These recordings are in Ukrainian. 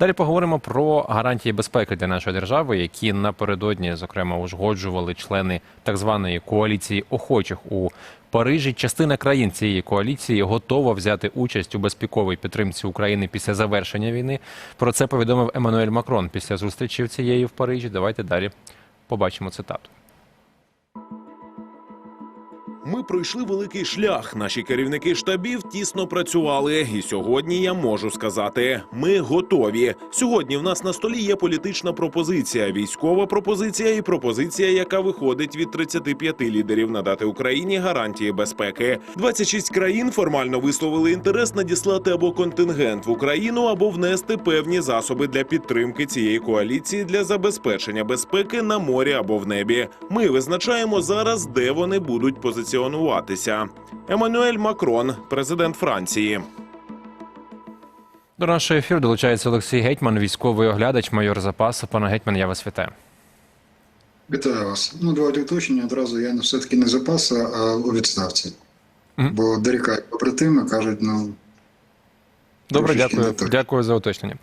Далі поговоримо про гарантії безпеки для нашої держави, які напередодні, зокрема, узгоджували члени так званої коаліції охочих у Парижі. Частина країн цієї коаліції готова взяти участь у безпековій підтримці України після завершення війни. Про це повідомив Еммануель Макрон після зустрічі цієї в Парижі. Давайте далі побачимо цитату. Ми пройшли великий шлях. Наші керівники штабів тісно працювали. І сьогодні я можу сказати: ми готові. Сьогодні в нас на столі є політична пропозиція, військова пропозиція і пропозиція, яка виходить від 35 лідерів надати Україні гарантії безпеки. 26 країн формально висловили інтерес надіслати або контингент в Україну, або внести певні засоби для підтримки цієї коаліції для забезпечення безпеки на морі або в небі. Ми визначаємо зараз, де вони будуть позиціонуватися. Еммануель Макрон, президент Франції. До нашого ефіру долучається Олексій Гетьман, військовий оглядач, майор запасу. Пане Гетьман, я вас вітаю. Вітаю вас. Ну, давайте уточнення одразу. Я не все-таки не запаса, а у відставці. Мгм. Бо дорікають побратими, кажуть, ну Добре, дякую. Дякую за уточнення.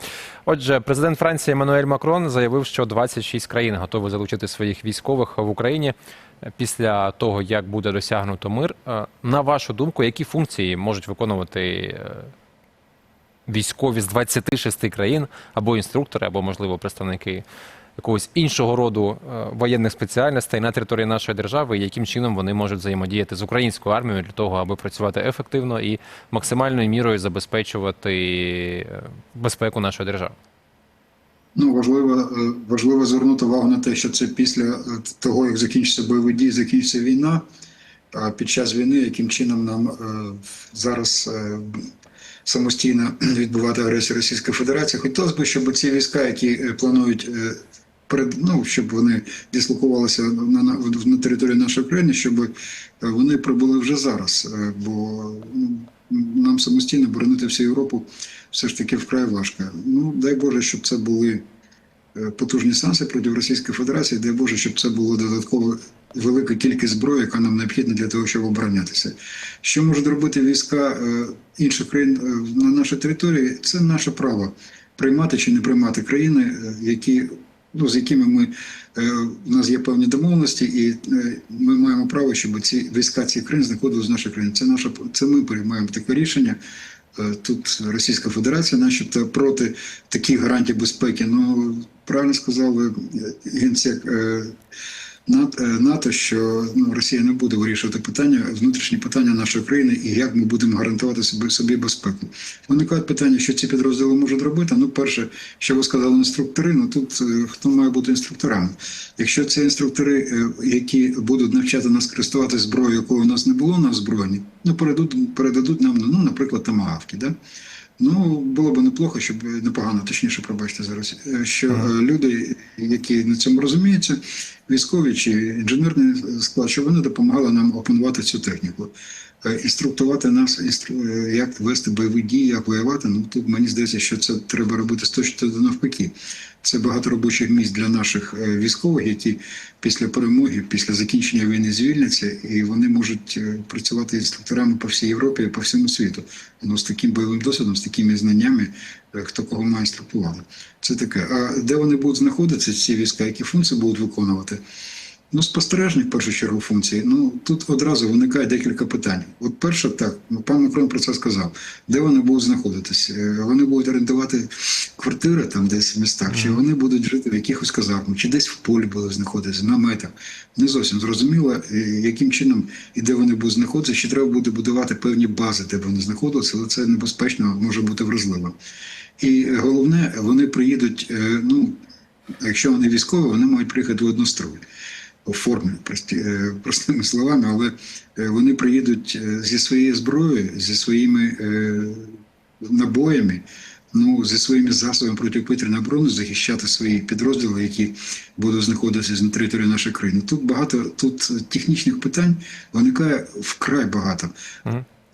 Отже, президент Франції Еммануель Макрон заявив, що 26 країн готові залучити своїх військових в Україні після того, як буде досягнуто мир. Е, На вашу думку, які функції можуть виконувати е, військові з 26 країн або інструктори, або можливо представники якогось іншого роду е, воєнних спеціальностей на території нашої держави, і яким чином вони можуть взаємодіяти з українською армією для того, аби працювати ефективно і максимальною мірою забезпечувати е, безпеку нашої держави. ну важливо, е, важливо звернути увагу на те, що це після того, як закінчиться бойові дії, закінчиться війна. А під час війни, яким чином нам зараз самостійно відбувати агресію Російської Федерації, хотілося б, щоб ці війська, які планують ну, щоб вони дислокувалися на, на, на території нашої країни, щоб е, вони прибули вже зараз. Е, Бо ну, нам самостійно боронити всю Європу все ж таки вкрай важко. Ну, дай Боже, щоб це були е, потужні санкції проти Російської Федерації, дай Боже, щоб це було додатково велика кількість зброї, яка нам необхідна для того, щоб оборонятися. Що можуть робити війська інших країн на нашій території? Це наше право приймати чи не приймати країни, які ну з якими ми е, у нас є певні домовленості, і е, ми маємо право, щоб ці війська цих країн знаходилися в нашій країні. Це наша це ми приймаємо таке рішення. Е, Тут Російська Федерація, начебто, проти таких гарантій безпеки. Ну правильно сказали генсек НАТО, що ну, Росія не буде вирішувати питання, внутрішні питання нашої країни і як ми будемо гарантувати собі, собі безпеку. Виникають питання, що ці підрозділи можуть робити. Ну, перше, що ви сказали, інструктори. Ну тут е, хто має бути інструкторами? Якщо це інструктори, е, які будуть навчати нас користуватися зброєю, якої у нас не було на озброєнні, ну передадуть, передадуть нам, ну, наприклад, тамагавки, да? Ну, було б неплохо, щоб непогано, точніше, пробачте зараз, е, що е, люди, які на цьому розуміються, військові чи інженерний склад, щоб вони допомагали нам опанувати цю техніку, Е, інструктувати нас, е, як вести бойові дії, як воювати. Ну тут мені здається, що це треба робити з точки до навпаки. Це багато робочих місць для наших е, військових, які після перемоги, після закінчення війни звільняться, і вони можуть е, працювати інструкторами по всій Європі і по всьому світу. Ну з таким бойовим досвідом, з такими знаннями, е, хто кого має інструктувати. Це таке. А де вони будуть знаходитися, ці війська, які функції будуть виконувати? Ну, спостережні в першу чергу функції. Ну тут одразу виникає декілька питань. От перше, так, ну пан Макрон про це сказав. Де вони будуть знаходитись? Е, Вони будуть орендувати квартири там десь в містах, чи вони будуть жити в якихось казармах, чи десь в полі будуть знаходитися, в наметах. Не зовсім зрозуміло, е, яким чином і де вони будуть знаходитися, чи треба буде будувати певні бази, де вони знаходилися, але це небезпечно, може бути вразливо. І головне, вони приїдуть, е, ну, якщо вони військові, вони мають приїхати в однострой у формі, прості, е, простими словами, але е, вони приїдуть е, зі своєю зброєю, зі своїми набоями, ну, зі своїми засобами протиповітряної оборони захищати свої підрозділи, які будуть знаходитися на території нашої країни. Тут багато тут технічних питань виникає вкрай багато.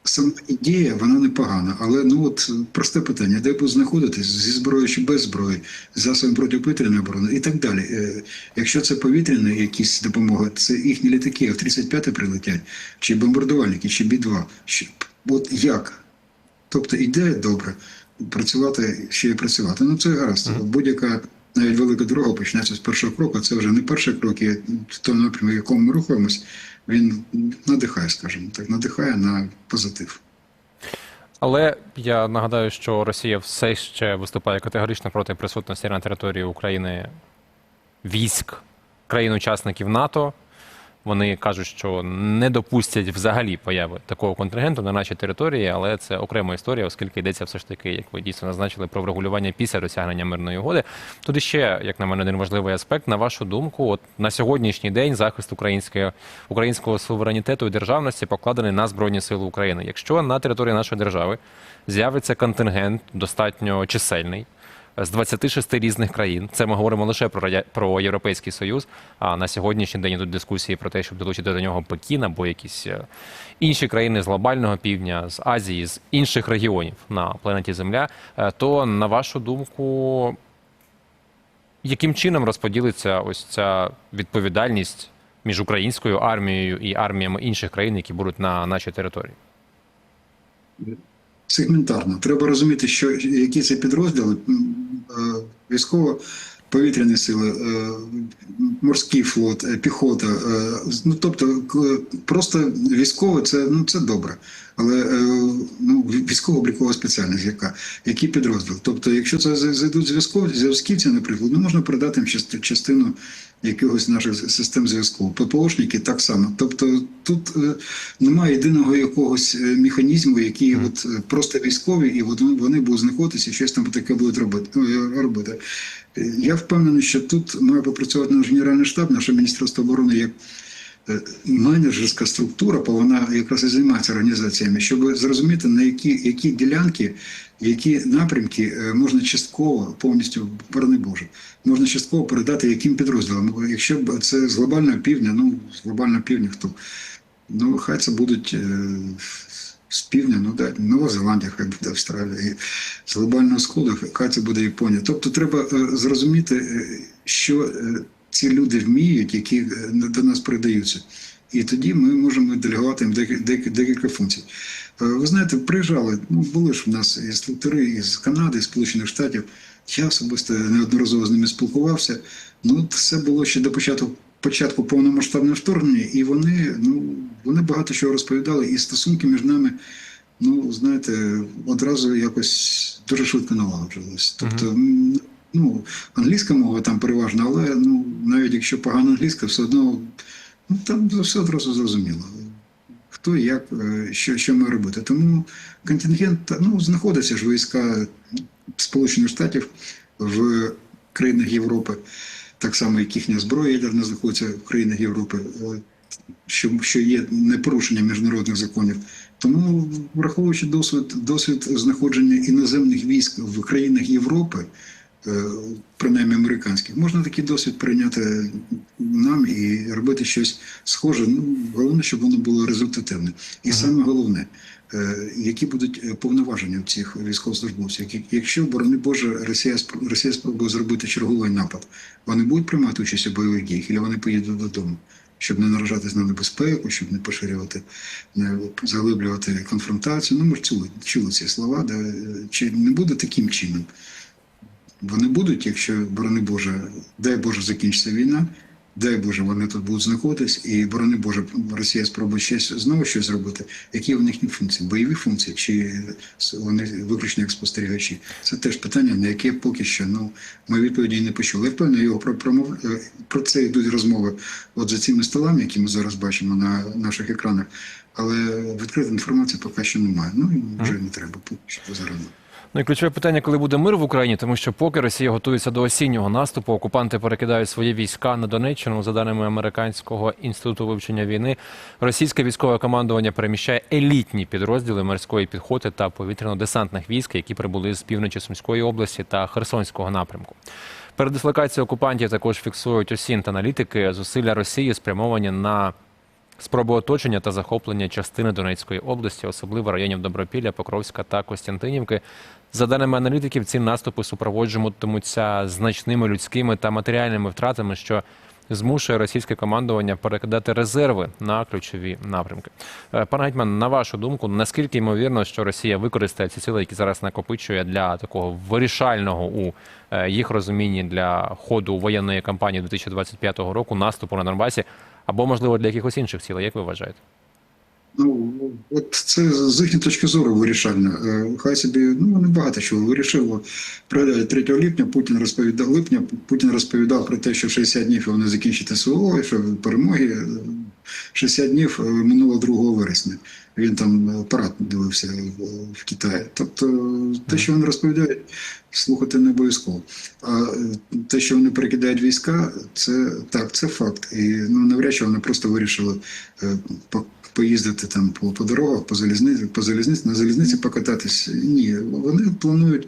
Сама ідея, вона непогана, але ну от просте питання, де будуть знаходитись зі зброєю чи без зброї, засобами протиповітряної оборони і так далі. Е, Якщо це повітряна якісь допомога, це їхні літаки, F-35 прилетять, чи бомбардувальники, чи Бі-2. От як? Тобто іде добре. працювати, ще й працювати. Ну це гаразд. Будь-яка навіть велика дорога почнеться з першого кроку. Це вже не перший крок, і в тому напрямку, в якому ми рухаємось, він надихає, скажімо так, надихає на позитив. Але я нагадаю, що Росія все ще виступає категорично проти присутності на території України військ країн-учасників НАТО. Вони кажуть, що не допустять взагалі появи такого контингенту на нашій території, але це окрема історія, оскільки йдеться все ж таки, як ви дійсно назначили, про врегулювання після досягнення мирної угоди. Тут ще, як на мене, один важливий аспект. На вашу думку, от на сьогоднішній день захист українського, українського суверенітету і державності покладений на Збройні Сили України. Якщо на території нашої держави з'явиться контингент достатньо чисельний з 26 різних країн. Це ми говоримо лише про радя... про Європейський Союз. А на сьогоднішній день йдуть дискусії про те, щоб долучити до нього Пекін або якісь е, інші країни з глобального півдня, з Азії, з інших регіонів на планеті Земля. Е, То на вашу думку, яким чином розподілиться ось ця відповідальність між українською армією і арміями інших країн, які будуть на нашій території? Сегментарно. Треба розуміти, що які це підрозділи М, військово-повітряні сили, е, морський флот, е, піхота. е, Ну тобто, просто військово це ну це добре. Але ну, військово-облікова спеціальність, яка які підрозділи. Тобто, якщо це зайдуть зв'язкові, зв'язківці, наприклад, ну можна передати їм частину якихось наших систем зв'язку. ППОшники так само. Тобто тут немає єдиного якогось механізму, який Мгм. от просто військові, і от вони- вони будуть знаходитися і щось там таке будуть робити. Я впевнений, що тут має попрацювати наш генеральний штаб, наше міністерство оборони як е, менеджерська структура, бо вона якраз і займається організаціями, щоб зрозуміти на які, які ділянки, які напрямки е, можна частково повністю борони Боже, можна частково передати яким підрозділам. Якщо це з глобального півдня, ну з глобального півдня хто? Ну, хай це будуть е, з півдня, ну да, Нова Зеландія, хай буде Австралія, і з глобального сходу, хай це буде Японія. Тобто треба е, зрозуміти, е, що е, ці люди вміють, які до нас передаються. І тоді ми можемо делегувати їм декілька функцій. Ви знаєте, приїжджали, ну були ж в нас інструктори із Канади, з Сполучених Штатів. Я особисто неодноразово з ними спілкувався. Ну, це було ще до початку початку повномасштабного вторгнення, і вони, ну, вони багато чого розповідали, і стосунки між нами, ну, знаєте, одразу якось дуже швидко налагоджувалися. Тобто, ну, англійська мова там переважна, але ну, навіть якщо погана англійська, все одно ну, там все одразу зрозуміло. Хто як, е, що, що має робити. Тому контингент, ну, знаходяться ж війська Сполучених Штатів в країнах Європи так само, як їхня зброя ядерна знаходиться в країнах Європи, е, що, що є непорушення міжнародних законів. Тому, враховуючи досвід, досвід знаходження іноземних військ в країнах Європи, принаймні американських, можна такий досвід прийняти нам і робити щось схоже. Ну, головне, щоб воно було результативне. І Ага. саме головне, е, які будуть е, повноваження в цих військовослужбовців. Якщо, борони Боже, Росія Росія спробує зробити черговий напад, вони будуть приймати участь у бойових діях, або вони поїдуть додому, щоб не наражатись на небезпеку, щоб не поширювати, не заглиблювати конфронтацію. Ну, ми ж чули, чули ці слова, де, е, чи не буде таким чином. Вони будуть, якщо, борони Боже, дай Боже, закінчиться війна, дай Боже, вони тут будуть знаходитись, і борони Боже, Росія спробує щось знову щось зробити. Які в них функції? Бойові функції, чи вони виключно як спостерігачі? Це теж питання, на яке поки що ну, ми відповіді не почули. Я впевнений, його про, промов... е, про це йдуть розмови от за цими столами, які ми зараз бачимо на наших екранах. Але відкритої інформації поки що немає. Ну і вже не треба поки що зарано. Ну і ключове питання, коли буде мир в Україні, тому що поки Росія готується до осіннього наступу, окупанти перекидають свої війська на Донеччину. За даними американського інституту вивчення війни, російське військове командування переміщає елітні підрозділи морської піхоти та повітряно-десантних військ, які прибули з півночі Сумської області та Херсонського напрямку. Передислокацію окупантів також фіксують осінт аналітики. Зусилля Росії спрямовані на Спроби оточення та захоплення частини Донецької області, особливо районів Добропілля, Покровська та Костянтинівки. За даними аналітиків, ці наступи супроводжуватимуться значними людськими та матеріальними втратами, що змушує російське командування перекидати резерви на ключові напрямки. Е, Пане Гетьман, на вашу думку, наскільки ймовірно, що Росія використає ці сили, які зараз накопичує для такого вирішального у е, їх розумінні для ходу воєнної кампанії 2025 року наступу на Донбасі, або можливо для якихось інших цілей? Як ви вважаєте? Ну, от це з їхньої точки зору вирішально. Е, Хай собі ну вони багато чого вирішили. Пригадаю, 3 липня Путін розповідав липня. Путін розповідав про те, що 60 днів вони закінчать СВО, що перемоги е, 60 днів е, минуло 2 вересня. Він там е, парад дивився в, в Китаї. Тобто, те, що вони розповідають, слухати не обов'язково. А е, те, що вони перекидають війська, це так, це факт. І ну навряд чи вони просто вирішили е, по- поїздити там по, по дорогах, по залізниці, по залізниці, на залізниці покататись. Ні, вони планують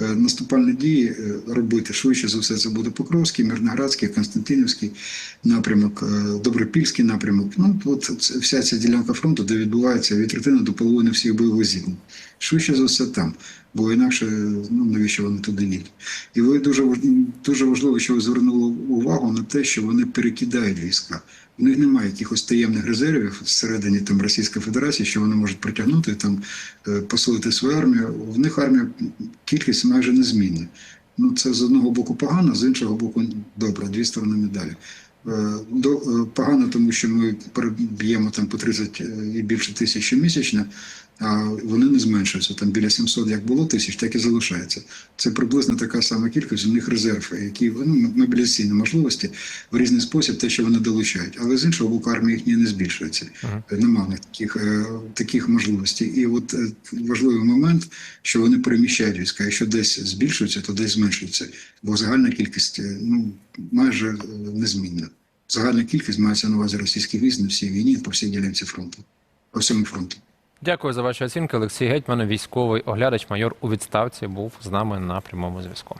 е, наступальні дії е, робити. Швидше за все, це буде Покровський, Мирноградський, Константинівський напрямок, е, Добропільський напрямок. Ну от вся ця ділянка фронту, де відбувається від третини до половини всіх бойових зіткнень. Швидше за все там. Бо інакше ну навіщо вони туди їдуть? І ви дуже дуже важливо, що ви звернули увагу на те, що вони перекидають війська. У них немає якихось таємних резервів всередині там Російської Федерації, що вони можуть притягнути там е, посилити свою армію. В них армія кількість майже незмінна. Ну це з одного боку погано, з іншого боку добре. Дві сторони медалі. Е, До е, погано, тому що ми переб'ємо там по 30 і більше тисяч щомісячно, а вони не зменшуються. Там біля 700 як було тисяч, так і залишається. Це приблизно така сама кількість у них резерв, які ну, мобілізаційні можливості в різний спосіб, те, що вони долучають. Але з іншого боку, армія їхня не збільшується. Мгм. Нема в них таких, е, таких можливостей. І от е, важливий момент, що вони переміщають війська. Якщо десь збільшується, то десь зменшується. Бо загальна кількість е, ну майже е, незмінна. Загальна кількість мається на увазі російських військ на всій війні по всій ділянці фронту, по всьому фронту. Дякую за ваші оцінки. Олексій Гетьман, військовий оглядач, майор у відставці, був з нами на прямому зв'язку.